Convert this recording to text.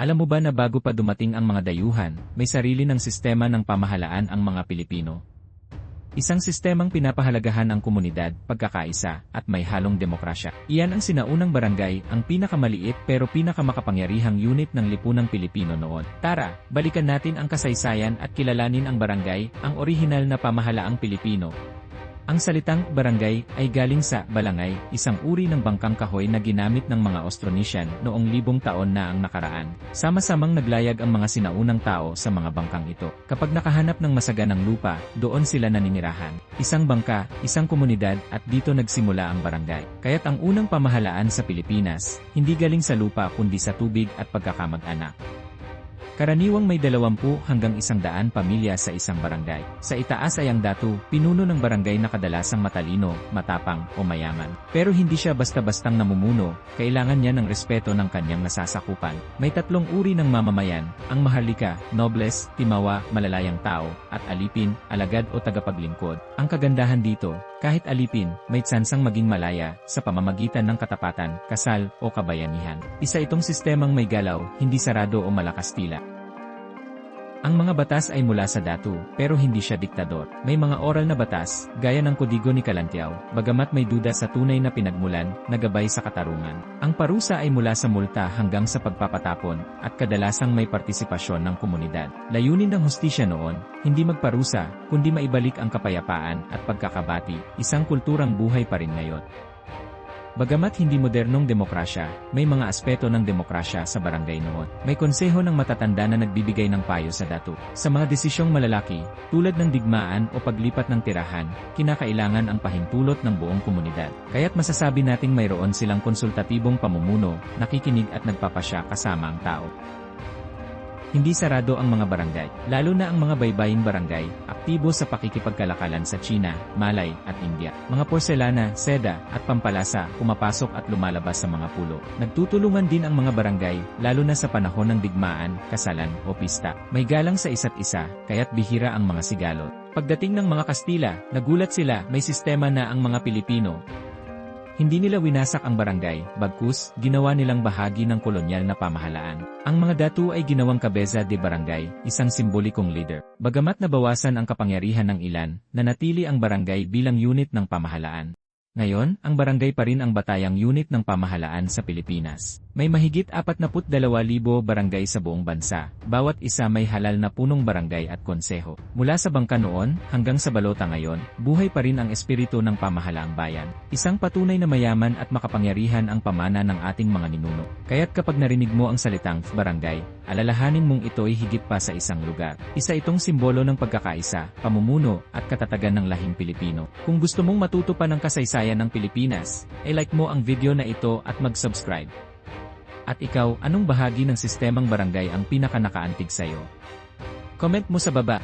Alam mo ba na bago pa dumating ang mga dayuhan, may sarili ng sistema ng pamahalaan ang mga Pilipino? Isang sistemang pinapahalagahan ang komunidad, pagkakaisa, at may halong demokrasya. Iyan ang sinaunang barangay, ang pinakamaliit pero pinakamakapangyarihang unit ng lipunang Pilipino noon. Tara, balikan natin ang kasaysayan at kilalanin ang barangay, ang orihinal na pamahalaang Pilipino. Ang salitang barangay ay galing sa balangay, isang uri ng bangkang kahoy na ginamit ng mga Austronesian noong libong taon na ang nakaraan. Sama-samang naglayag ang mga sinaunang tao sa mga bangkang ito. Kapag nakahanap ng masaganang lupa, doon sila naninirahan. Isang bangka, isang komunidad, at dito nagsimula ang barangay. Kaya't ang unang pamahalaan sa Pilipinas, hindi galing sa lupa kundi sa tubig at pagkakamag-anak. Karaniwang may 20 hanggang 100 pamilya sa isang barangay. Sa itaas ay ang datu, pinuno ng barangay na kadalasang matalino, matapang, o mayaman. Pero hindi siya basta-bastang namumuno, kailangan niya ng respeto ng kanyang nasasakupan. May tatlong uri ng mamamayan, ang mahalika, nobles, timawa, malalayang tao, at alipin, alagad o tagapaglingkod. Ang kagandahan dito, kahit alipin, may tsansang maging malaya, sa pamamagitan ng katapatan, kasal, o kabayanihan. Isa itong sistemang may galaw, hindi sarado o malakas tila. Ang mga batas ay mula sa datu, pero hindi siya diktador. May mga oral na batas, gaya ng kodigo ni Kalantiaw, bagamat may duda sa tunay na pinagmulan, nagabay sa katarungan. Ang parusa ay mula sa multa hanggang sa pagpapatapon, at kadalasang may partisipasyon ng komunidad. Layunin ng hustisya noon, hindi magparusa, kundi maibalik ang kapayapaan at pagkakabati, isang kulturang buhay pa rin ngayon. Bagamat hindi modernong demokrasya, may mga aspeto ng demokrasya sa barangay noon. May konseho ng matatanda na nagbibigay ng payo sa datu. Sa mga desisyong malalaki, tulad ng digmaan o paglipat ng tirahan, kinakailangan ang pahintulot ng buong komunidad. Kaya't masasabi nating mayroon silang konsultatibong pamumuno, nakikinig at nagpapasya kasama ang tao. Hindi sarado ang mga barangay, lalo na ang mga baybaying barangay, aktibo sa pakikipagkalakalan sa China, Malay, at India. Mga porselana, seda, at pampalasa, pumapasok at lumalabas sa mga pulo. Nagtutulungan din ang mga barangay, lalo na sa panahon ng digmaan, kasalan, o pista. May galang sa isa't isa, kaya't bihira ang mga sigalot. Pagdating ng mga Kastila, nagulat sila, may sistema na ang mga Pilipino, hindi nila winasak ang barangay, bagkus, ginawa nilang bahagi ng kolonyal na pamahalaan. Ang mga datu ay ginawang kabeza de barangay, isang simbolikong leader. Bagamat nabawasan ang kapangyarihan ng ilan, nanatili ang barangay bilang unit ng pamahalaan. Ngayon, ang barangay pa rin ang batayang unit ng pamahalaan sa Pilipinas. May mahigit 42,000 barangay sa buong bansa. Bawat isa may halal na punong barangay at konseho. Mula sa bangka noon, hanggang sa balota ngayon, buhay pa rin ang espiritu ng pamahalaang bayan. Isang patunay na mayaman at makapangyarihan ang pamana ng ating mga ninuno. Kaya't kapag narinig mo ang salitang barangay, alalahanin mong ito ay higit pa sa isang lugar. Isa itong simbolo ng pagkakaisa, pamumuno, at katatagan ng lahing Pilipino. Kung gusto mong matuto pa ng kasaysayan ng Pilipinas, i-like mo ang video na ito at mag-subscribe. At ikaw, anong bahagi ng sistemang barangay ang pinakanakaantig sa'yo? Comment mo sa baba.